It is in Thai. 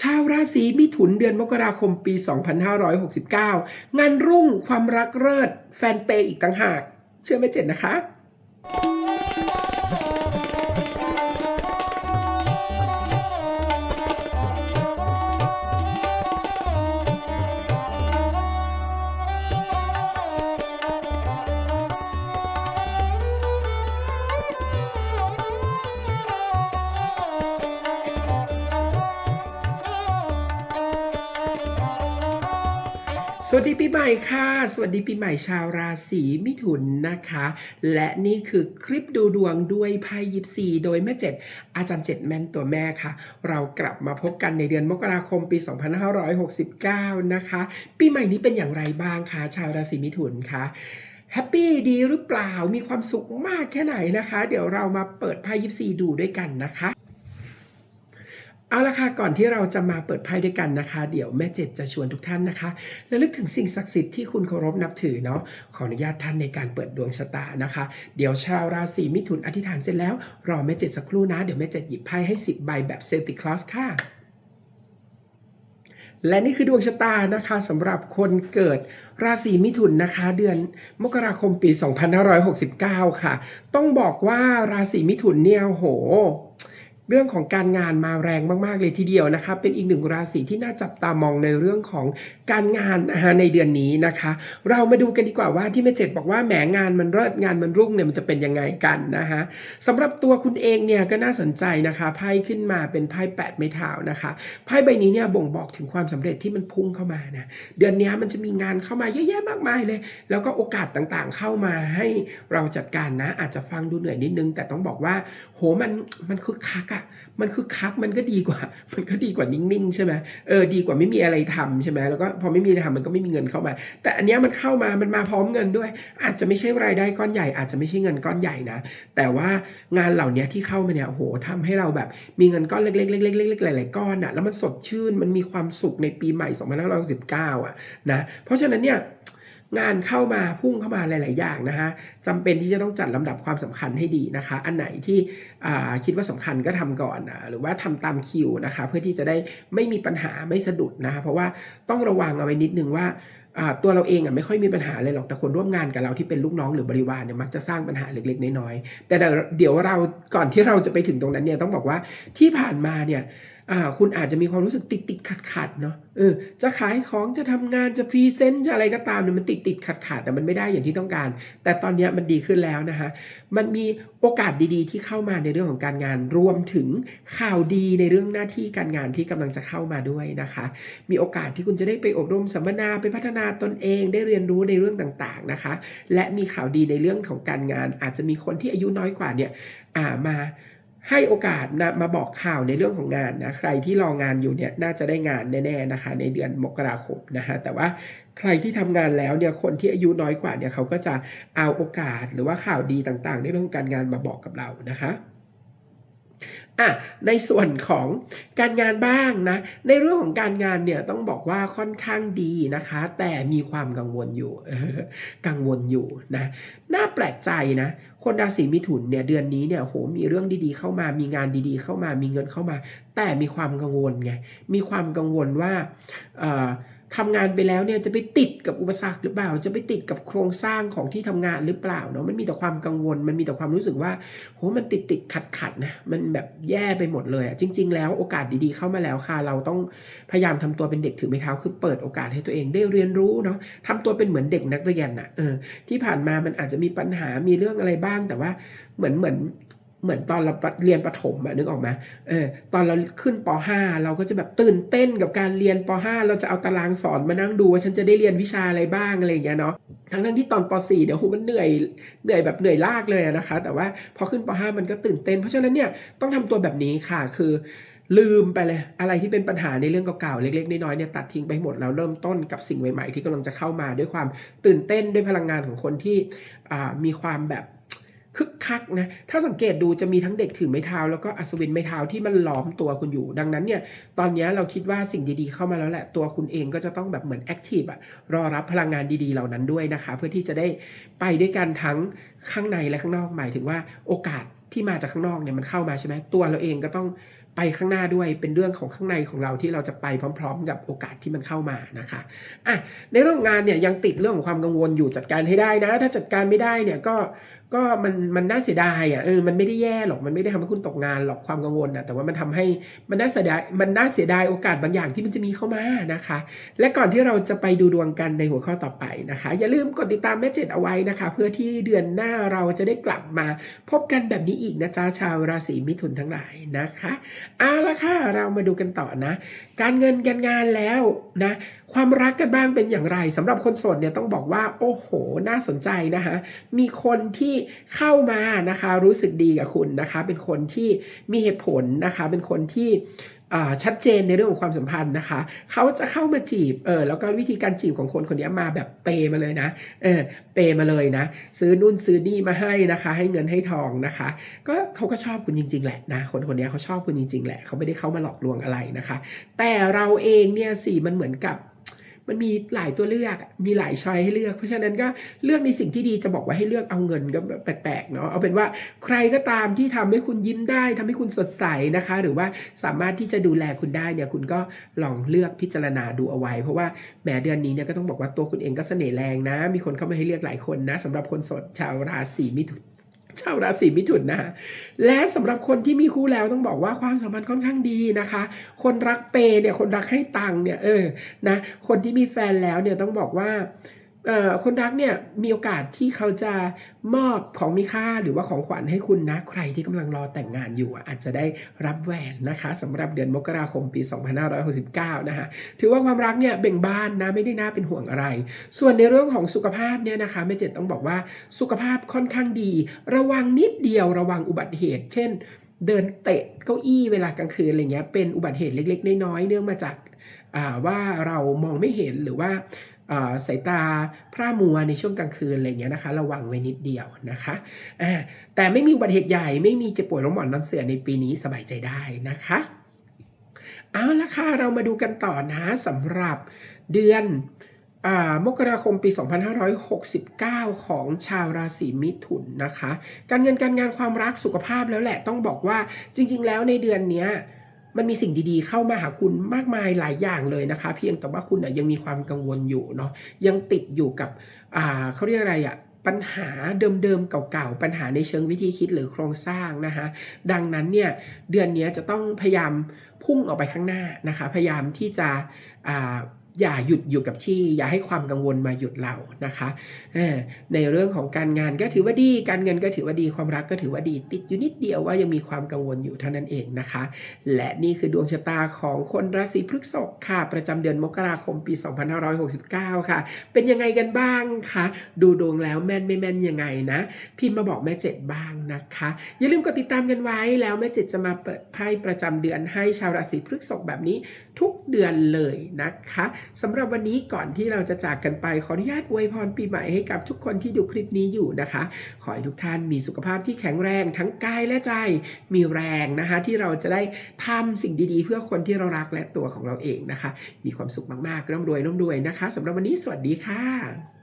ชาวราศีมิถุนเดือนมกราคมปี 2569 งานรุ่งความรักเลิศแฟนเปย์อีกต่างหาก เชื่อไหมเจ็ดนะคะ สวัสดีปีใหม่ค่ะ สวัสดีปีใหม่ชาวราศีมิถุนนะคะ และนี่คือคลิปดูดวงด้วยไพ่ยิปซีโดยแม่เจ็ดอาจารย์เจ็ดแม่นตัวแม่ค่ะ เรากลับมาพบกันในเดือนมกราคมปี 2569 นะคะ ปีใหม่นี้เป็นอย่างไรบ้างคะชาวราศีมิถุนคะแฮปปี้ดีหรือเปล่ามีความสุขมากแค่ไหนนะคะ เดี๋ยวเรามาเปิดไพ่ยิปซีดูด้วยกันนะคะ เอาละค่ะก่อนที่เราจะมาเปิดไพ่ด้วยกันนะคะ เดี๋ยวแม่เจ็ดจะชวนทุกท่านนะคะและลึกถึงสิ่งศักดิ์สิทธิ์ที่คุณเคารพนับถือเนาะขออนุญาตท่านในการเปิดดวงชะตานะคะ เดี๋ยวชาวราศีมิถุนอธิษฐานเสร็จแล้ว รอแม่เจ็ดสักครู่นะ เดี๋ยวแม่เจ็ดหยิบไพ่ให้ 10 ใบแบบเซลติคลอสค่ะและนี่คือดวงชะตานะคะสำหรับคนเกิดราศีมิถุนนะคะ เดือนมกราคมปี 2569 ค่ะ ต้องบอกว่าราศีมิถุนเนี่ยโห เรื่องของการงานมาแรงมากๆเลยทีเดียวนะคะ เป็นอีกหนึ่งราศีที่น่าจับตามองในเรื่องของการงานในเดือนนี้นะคะ เรามาดูกันดีกว่าว่าที่แม่เจ็ดบอกว่าแหมงานมันเลิศงานมันรุ่งเนี่ยมันจะเป็นยังไงกันนะคะสำหรับตัวคุณเองเนี่ยก็น่าสนใจนะคะไพ่ขึ้นมาเป็นไพ่แปดไม้เท้านะคะไพ่ใบนี้เนี่ยบ่งบอกถึงความสำเร็จที่มันพุ่งเข้ามานะเดือนนี้มันจะมีงานเข้ามาเยอะแยะมากมายเลย แล้วก็โอกาสต่างๆเข้ามาให้เราจัดการนะ อาจจะฟังดูเหนื่อยนิดนึง แต่ต้องบอกว่า โหมันมันคึกคักอะะมันคึกคักมันก็ดีกว่า มันก็ดีกว่านิ่งๆใช่ไหมเออดีกว่าไม่มีอะไรทำใช่ไหมแล้วก็พอไม่มีอะไรทำมันก็ไม่มีเงินเข้ามา แต่อันเนี้ยมันเข้ามามันมาพร้อมเงินด้วย อาจจะไม่ใช่รายได้ก้อนใหญ่ อาจจะไม่ใช่เงินก้อนใหญ่นะ แต่ว่างานเหล่านี้ที่เข้ามาเนี่ยโหทำให้เราแบบมีเงินก้อนเล็กๆๆๆๆหลายๆก้อนอะแล้วมันสดชื่นมันมีความสุขในปีใหม่ 2569อะนะเพราะฉะนั้นเนี่ย งานเข้ามาพุ่งเข้ามาหลาย ๆ อย่างนะคะจำเป็นที่จะต้องจัดลำดับความสำคัญให้ดีนะคะ อันไหนที่คิดว่าสำคัญก็ทำก่อนนะหรือว่าทำตามคิวนะคะ เพื่อที่จะได้ไม่มีปัญหาไม่สะดุดนะคะ เพราะว่าต้องระวังเอาไว้นิดนึงว่าตัวเราเองอะไม่ค่อยมีปัญหาเลยหรอกแต่คนร่วมงานกับเราที่เป็นลูกน้องหรือบริวารเนี่ยมักจะสร้างปัญหาเล็ก ๆ น้อย ๆ แต่เดี๋ยวเราก่อนที่เราจะไปถึงตรงนั้นเนี่ยต้องบอกว่าที่ผ่านมาเนี่ย คุณอาจจะมีความรู้สึกติดติดขัดขัดเนาะเออจะขายของจะทำงานจะพรีเซนต์จะอะไรก็ตามเนี่ยมันติดติดขัดขัดแต่มันไม่ได้อย่างที่ต้องการ แต่ตอนนี้มันดีขึ้นแล้วนะคะมันมีโอกาสดีๆ ที่เข้ามาในเรื่องของการงานรวมถึงข่าวดีในเรื่องหน้าที่การงานที่กำลังจะเข้ามาด้วยนะคะ มีโอกาสที่คุณจะได้ไปอบรมสัมมนาไปพัฒนาตนเองได้เรียนรู้ในเรื่องต่างๆนะคะ และมีข่าวดีในเรื่องของการงาน อาจจะมีคนที่อายุน้อยกว่าเนี่ยมา ให้โอกาสนะมาบอกข่าวในเรื่องของงานนะใครที่รองานอยู่เนี่ยน่าจะได้งานแน่ๆนะคะ ในเดือนมกราคมนะฮะแต่ว่าใครที่ทำงานแล้วเนี่ยคนที่อายุน้อยกว่าเนี่ยเขาก็จะเอาโอกาสหรือว่าข่าวดีต่างๆ ในเรื่องการงานมาบอกกับเรานะคะ อะในส่วนของการงานบ้างนะ ในเรื่องของการงานเนี่ยต้องบอกว่าค่อนข้างดีนะคะ แต่มีความกังวลอยู่กังวลอยู่นะน่าแปลกใจนะคนราศีมิถุนเนี่ยเดือนนี้เนี่ยโหมีเรื่องดีๆเข้ามามีงานดีๆ เข้ามามีเงินเข้ามา แต่มีความกังวลไงมีความกังวลว่าเอ่อ ทำงานไปแล้วเนี่ยจะไปติดกับอุปสรรคหรือเปล่า จะไปติดกับโครงสร้างของที่ทำงานหรือเปล่าเนาะมันมีแต่ความกังวล มันมีแต่ความรู้สึกว่าโหมันติดติดขัดขัดนะมันแบบแย่ไปหมดเลยอะจริง ๆ แล้วโอกาสดีๆเข้ามาแล้วค่ะ เราต้องพยายามทำตัวเป็นเด็กถือไม้เท้าคือเปิดโอกาสให้ตัวเองได้เรียนรู้เนาะทำตัวเป็นเหมือนเด็กนักเรียนน่ะเออที่ผ่านมามันอาจจะมีปัญหามีเรื่องอะไรบ้างแต่ว่าเหมือนเหมือน เหมือนตอนเราเรียนประถมอะนึกออกไหมเออตอนเราขึ้นป .5 เราก็จะแบบตื่นเต้นกับการเรียนป .5 เราจะเอาตารางสอนมานั่งดูว่าฉันจะได้เรียนวิชาอะไรบ้างอะไรอย่างเงี้ยเนาะทั้งนั้นที่ตอนป .4 เนี่ยโหมันเหนื่อยเหนื่อยแบบเหนื่อยลากเลยนะคะ แต่ว่าพอขึ้นป .5 มันก็ตื่นเต้น เพราะฉะนั้นเนี่ยต้องทำตัวแบบนี้ค่ะคือลืมไปเลยอะไรที่เป็นปัญหาในเรื่องเก่าๆเล็กๆน้อยๆเนี่ยตัดทิ้งไปหมดแล้วเริ่มต้นกับสิ่งใหม่ๆ ที่กำลังจะเข้ามาด้วยความตื่นเต้นด้วยพลังงานของคนที่มีความแบบ คึกคักนะถ้าสังเกตดูจะมีทั้งเด็กถือไม้เท้า แล้วก็อัศวินไม้เท้าที่มันล้อมตัวคุณอยู่ ดังนั้นเนี่ยตอนนี้เราคิดว่าสิ่งดีๆเข้ามาแล้วแหละตัวคุณเองก็จะต้องแบบเหมือนแอคทีฟอะรอรับพลังงานดีๆเหล่านั้นด้วยนะคะ เพื่อที่จะได้ไปด้วยกันทั้งข้างในและข้างนอกหมายถึงว่าโอกาสที่มาจากข้างนอกเนี่ยมันเข้ามาใช่ไหมตัวเราเองก็ต้อง ไปข้างหน้าด้วยเป็นเรื่องของข้างในของเราที่เราจะไปพร้อม ๆ กับโอกาสที่มันเข้ามานะคะอะในเรื่องงานเนี่ยยังติดเรื่องของความกังวลอยู่จัดการให้ได้นะ ถ้าจัดการไม่ได้เนี่ยก็ก็มันมันน่าเสียดายอะเออมันไม่ได้แย่หรอกมันไม่ได้ทำให้คุณตกงานหรอกความกังวลนะแต่ว่ามันทำให้มันน่าเสียดายมันน่าเสียดายโอกาสบางอย่างที่มันจะมีเข้ามานะคะ และก่อนที่เราจะไปดูดวงกันในหัวข้อต่อไปนะคะ อย่าลืมกดติดตามแม่เจ็ดเอาไว้นะคะ เพื่อที่เดือนหน้าเราจะได้กลับมาพบกันแบบนี้อีกนะจ๊ะชาวราศีมิถุนทั้งหลายนะคะเอาละค่ะเรามาดูกันต่อนะ การเงินการงานแล้วนะความรักกันบ้างเป็นอย่างไรสำหรับคนโสดเนี่ยต้องบอกว่า โอ้โห น่าสนใจนะคะมีคนที่เข้ามานะคะ รู้สึกดีกับคุณนะคะ เป็นคนที่มีเหตุผลนะคะ เป็นคนที่ ชัดเจนในเรื่องของความสัมพันธ์นะคะ เขาจะเข้ามาจีบเออแล้วก็วิธีการจีบของคนคนนี้มาแบบเปย์มาเลยนะเออเปย์มาเลยนะ ซื้อนู่นซื้อนี่มาให้นะคะ ให้เงินให้ทองนะคะ ก็เขาก็ชอบคุณจริง ๆ แหละนะคนคนนี้เขาชอบคุณจริง ๆ แหละเขาไม่ได้เข้ามาหลอกลวงอะไรนะคะ แต่เราเองเนี่ยสิมันเหมือนกับ มันมีหลายตัวเลือกมีหลายช้อยให้เลือก เพราะฉะนั้นก็เลือกในสิ่งที่ดีจะบอกว่าให้เลือกเอาเงินก็แบบแปลกๆเนาะเอาเป็นว่าใครก็ตามที่ทำให้คุณยิ้มได้ทำให้คุณสดใสนะคะ หรือว่าสามารถที่จะดูแลคุณได้เนี่ยคุณก็ลองเลือกพิจารณาดูเอาไว้ เพราะว่าแหมเดือนนี้เนี่ยก็ต้องบอกว่าตัวคุณเองก็เสน่ห์แรงนะ มีคนเข้ามาให้เลือกหลายคนนะสำหรับคนสดชาวราศีมิถุน ชาวราศีมิถุนนะฮะและสำหรับคนที่มีคู่แล้วต้องบอกว่าความสัมพันธ์ค่อนข้างดีนะคะ คนรักเปย์เนี่ยคนรักให้ตังค์เนี่ยเออนะคนที่มีแฟนแล้วเนี่ยต้องบอกว่า คนรักเนี่ยมีโอกาสที่เขาจะมอบของมีค่าหรือว่าของขวัญให้คุณนะ ใครที่กำลังรอแต่งงานอยู่อาจจะได้รับแหวนนะคะสำหรับเดือนมกราคมปี 2569 นะคะถือว่าความรักเนี่ยเบ่งบานนะไม่ได้น่าเป็นห่วงอะไร ส่วนในเรื่องของสุขภาพเนี่ยนะคะแม่เจ็ดต้องบอกว่าสุขภาพค่อนข้างดี ระวังนิดเดียวระวังอุบัติเหตุ เช่น เดินเตะเก้าอี้เวลากลางคืนอะไรเงี้ยเป็นอุบัติเหตุเล็ก ๆ น้อยๆเนื่องมาจากว่าเรามองไม่เห็นหรือว่า สายตาพร่ามัวในช่วงกลางคืนอะไรเงี้ยนะคะ ระวังไว้นิดเดียวนะคะแต่ไม่มีอุบัติเหตุใหญ่ไม่มีเจ็บป่วยล้มหมอนนอนเสื่อในปีนี้สบายใจได้นะคะเอาละค่ะเรามาดูกันต่อนะสำหรับเดือนอมกราคมปี 2569 ของชาวราศีมิถุนนะคะ การเงินการงานความรักสุขภาพแล้วแหละต้องบอกว่าจริง ๆ แล้วในเดือนนี้ มันมีสิ่งดีๆ เข้ามาหาคุณมากมายหลายอย่างเลยนะคะ เพียงแต่ว่าคุณยังมีความกังวลอยู่เนาะยังติดอยู่กับเขาเรียกอะไรอะปัญหาเดิมๆเก่าๆ ปัญหาในเชิงวิธีคิดหรือโครงสร้างนะคะดังนั้นเนี่ยเดือนนี้จะต้องพยายามพุ่งออกไปข้างหน้านะคะ พยายามที่จะ อย่าหยุดอยู่กับที่ อย่าให้ความกังวลมาหยุดเรานะคะในเรื่องของการงานก็ถือว่าดี การเงินก็ถือว่าดีความรักก็ถือว่าดีติดอยู่นิดเดียวว่ายังมีความกังวลอยู่เท่านั้นเองนะคะ และนี่คือดวงชะตาของคนราศีพฤษภค่ะ ประจำเดือนมกราคมปี 2569 ค่ะ เป็นยังไงกันบ้างคะดูดวงแล้วแม่นไม่แม่นยังไงนะพิมพ์มาบอกแม่เจ็ดบ้างนะคะ อย่าลืมกดติดตามกันไว้แล้วแม่เจ็ดจะมาเปิดไพ่ประจำเดือนให้ชาวราศีพฤษภแบบนี้ทุกเดือนเลยนะคะสำหรับวันนี้ก่อนที่เราจะจากกันไปขออนุญาตอวยพรปีใหม่ให้กับทุกคนที่ดูคลิปนี้อยู่นะคะ ขอให้ทุกท่านมีสุขภาพที่แข็งแรงทั้งกายและใจมีแรงนะคะที่เราจะได้ทำสิ่งดีๆ เพื่อคนที่เรารักและตัวของเราเองนะคะ มีความสุขมากๆร่ำรวยร่ำรวยนะคะสำหรับวันนี้สวัสดีค่ะ